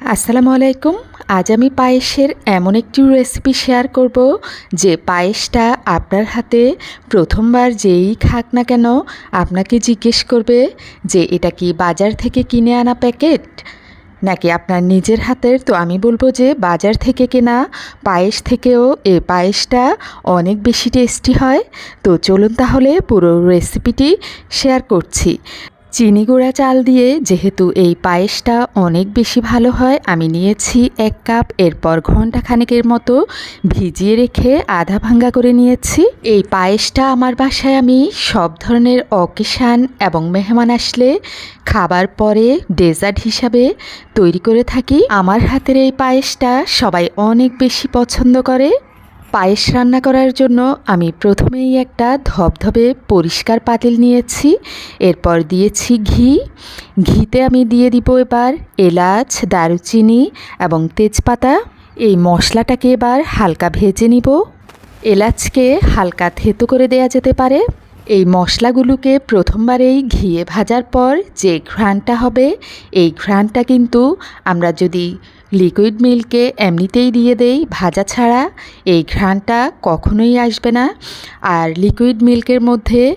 আসসালামু আলাইকুম। আজ আমি পায়েসের এমন একটি রেসিপি শেয়ার করব যে পায়েসটা আপনার হাতে প্রথমবার যেই খাক না কেন আপনাকে জিজ্ঞেস করবে যে এটা কি বাজার থেকে কিনে আনা প্যাকেট নাকি আপনার নিজের হাতের? তো আমি বলব যে বাজার থেকে কেনা পায়েস থেকেও এই পায়েসটা অনেক বেশি টেস্টি হয়। তো চলুন তাহলে পুরো রেসিপিটি শেয়ার করছি। চিনি গুঁড়া চাল দিয়ে যেহেতু এই পায়েসটা অনেক বেশি ভালো হয়, আমি নিয়েছি এক কাপ, এরপর ঘণ্টা খানেকের মতো ভিজিয়ে রেখে আধা ভাঙ্গা করে নিয়েছি। এই পায়েসটা আমার বাসায় আমি সব ধরনের অকেশান এবং মেহমান আসলে খাবার পরে ডেজার্ট হিসাবে তৈরি করে থাকি। আমার হাতের এই পায়েসটা সবাই অনেক বেশি পছন্দ করে। পায়েস রান্না করার জন্য আমি প্রথমেই একটা ধবধবে পরিষ্কার পাতিল নিয়েছি, এরপর দিয়েছি ঘি। ঘিতে আমি দিয়ে দিব এবার এলাচ, দারুচিনি এবং তেজপাতা। এই মশলাটাকে এবার হালকা ভেজে নিব। এলাচকে হালকা থেতো করে দেয়া যেতে পারে। এই মশলাগুলোকে প্রথমবারেই ঘিয়ে ভাজার পর যে ঘ্রাণটা হবে, এই ঘ্রাণটা কিন্তু আমরা যদি লিকুইড মিল্কে এমনিতেই দিয়ে দেই ভাজা ছাড়া, এই ঘ্রাণটা কখনোই আসবে না। আর লিকুইড মিল্কের মধ্যে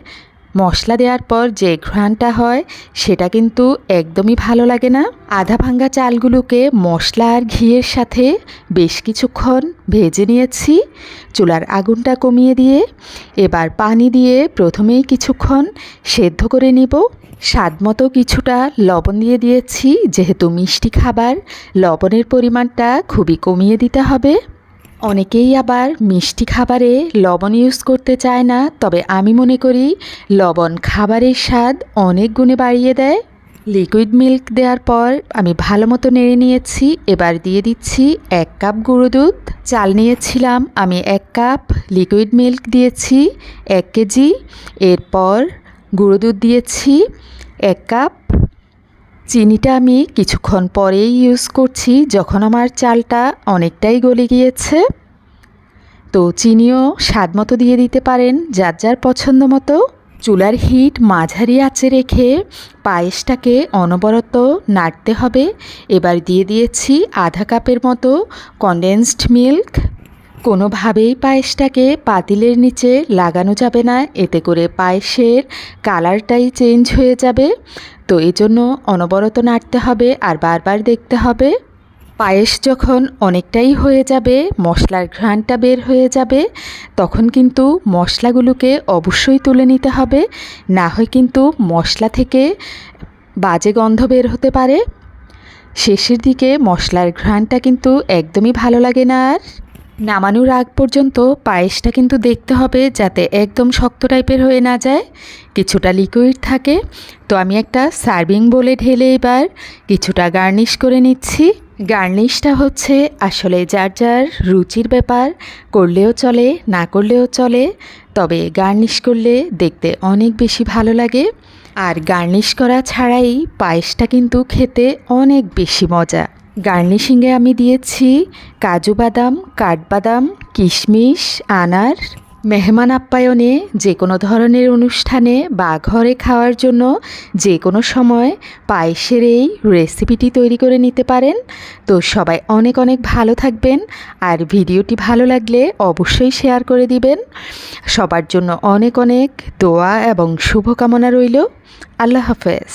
মশলা দেওয়ার পর যে ঘ্রাণটা হয়, সেটা কিন্তু একদমই ভালো লাগে না। আধা ভাঙ্গা চালগুলোকে মশলা আর ঘিয়ের সাথে বেশ কিছুক্ষণ ভেজে নিয়েছি। চুলার আগুনটা কমিয়ে দিয়ে এবার পানি দিয়ে প্রথমেই কিছুক্ষণ সেদ্ধ করে নিব। স্বাদ মতো কিছুটা লবণ দিয়ে দিয়েছি, যেহেতু মিষ্টি খাবার, লবণের পরিমাণটা খুবই কমিয়ে দিতে হবে। অনেকেই আবার মিষ্টি খাবারে লবণ ইউজ করতে চায় না, তবে আমি মনে করি লবণ খাবারের স্বাদ অনেক গুণে বাড়িয়ে দেয়। লিকুইড মিল্ক দেওয়ার পর আমি ভালো মতো নেড়ে নিয়েছি, এবার দিয়ে দিচ্ছি এক কাপ গুঁড়ো দুধ। চাল নিয়েছিলাম, আমি এক কাপ লিকুইড মিল্ক দিয়েছি, এক কেজি। এরপর গুঁড়ো দুধ দিয়েছি, এক কাপ। চিনিটা আমি কিছুক্ষণ পরেই ইউজ করছি, যখন আমার চালটা অনেকটাই গলে গিয়েছে। তো চিনিও স্বাদ মতো দিয়ে দিতে পারেন, যার যার পছন্দ মতো। চুলার হিট মাঝারি আঁচে রেখে পায়েসটাকে অনবরত নাড়তে হবে। এবার দিয়ে দিয়েছি আধা কাপের মতো কনডেন্সড মিল্ক কোনোভাবেই পায়েসটাকে পাতিলের নিচে লাগানো যাবে না, এতে করে পায়েসের কালারটাই চেঞ্জ হয়ে যাবে। তো এই জন্য অনবরত নাড়তে হবে আর বারবার দেখতে হবে। পায়েস যখন অনেকটাই হয়ে যাবে, মশলার ঘ্রাণটা বের হয়ে যাবে, তখন কিন্তু মশলাগুলোকে অবশ্যই তুলে নিতে হবে। না হয় কিন্তু মশলা থেকে বাজে গন্ধ বের হতে পারে। শেষের দিকে মশলার ঘ্রাণটা কিন্তু একদমই ভালো লাগে না আর। নামানোর আগ পর্যন্ত পায়েসটা কিন্তু দেখতে হবে যাতে একদম শক্ত টাইপের হয়ে না যায়। কিছুটা লিকুইড থাকে। তো আমি একটা সার্ভিং বলে ঢেলে এবার কিছুটা গার্নিশ করে নিচ্ছি। গার্নিশটা হচ্ছে আসলে যার যার রুচির ব্যাপার, করলেও চলে, না করলেও চলে। তবে গার্নিশ করলে দেখতে অনেক বেশি ভালো লাগে। আর গার্নিশ করা ছাড়াই পায়েসটা কিন্তু খেতে অনেক বেশি মজা। গার্নিশিংয়ে আমি দিয়েছি কাজু বাদাম, কাঠবাদাম, কিশমিশ, আনার, মেহমান আপ্যায়নে যে কোনো ধরনের অনুষ্ঠানে বা ঘরে খাওয়ার জন্য যে কোনো সময় পায়েসের এই রেসিপিটি তৈরি করে নিতে পারেন। তো সবাই অনেক অনেক ভালো থাকবেন আর ভিডিওটি ভালো লাগলে অবশ্যই শেয়ার করে দিবেন। সবার জন্য অনেক অনেক দোয়া এবং শুভকামনা রইল। আল্লাহ হাফেজ।